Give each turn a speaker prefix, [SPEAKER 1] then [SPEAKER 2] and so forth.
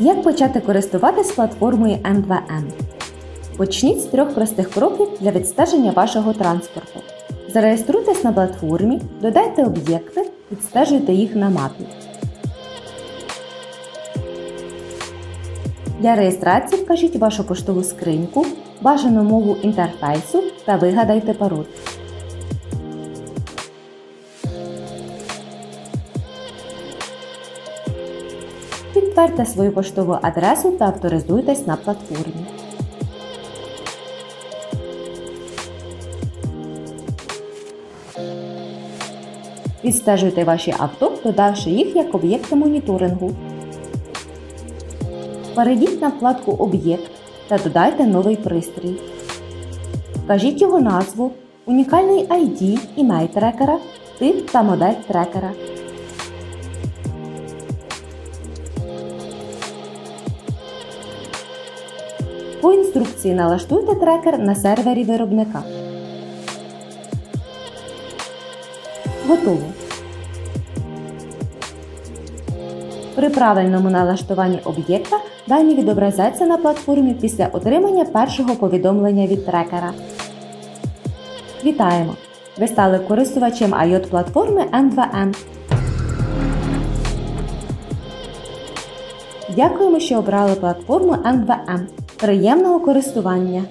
[SPEAKER 1] Як почати користуватись платформою M2M? Почніть з трьох простих кроків для відстеження вашого транспорту. Зареєструйтесь на платформі, додайте об'єкти, відстежуйте їх на мапі. Для реєстрації вкажіть вашу поштову скриньку, бажану мову інтерфейсу та вигадайте пароль. Підтвердьте свою поштову адресу та авторизуйтесь на платформі. Відстежуйте ваші авто, додавши їх як об'єкти моніторингу. Перейдіть на вкладку Об'єкт та додайте новий пристрій. Вкажіть його назву, унікальний ID, імей трекера, тип та модель трекера. По інструкції налаштуйте трекер на сервері виробника. Готово. При правильному налаштуванні об'єкта дані відобразяться на платформі після отримання першого повідомлення від трекера. Вітаємо! Ви стали користувачем IOT платформи M2M. Дякуємо, що обрали платформу M2M. Приємного користування!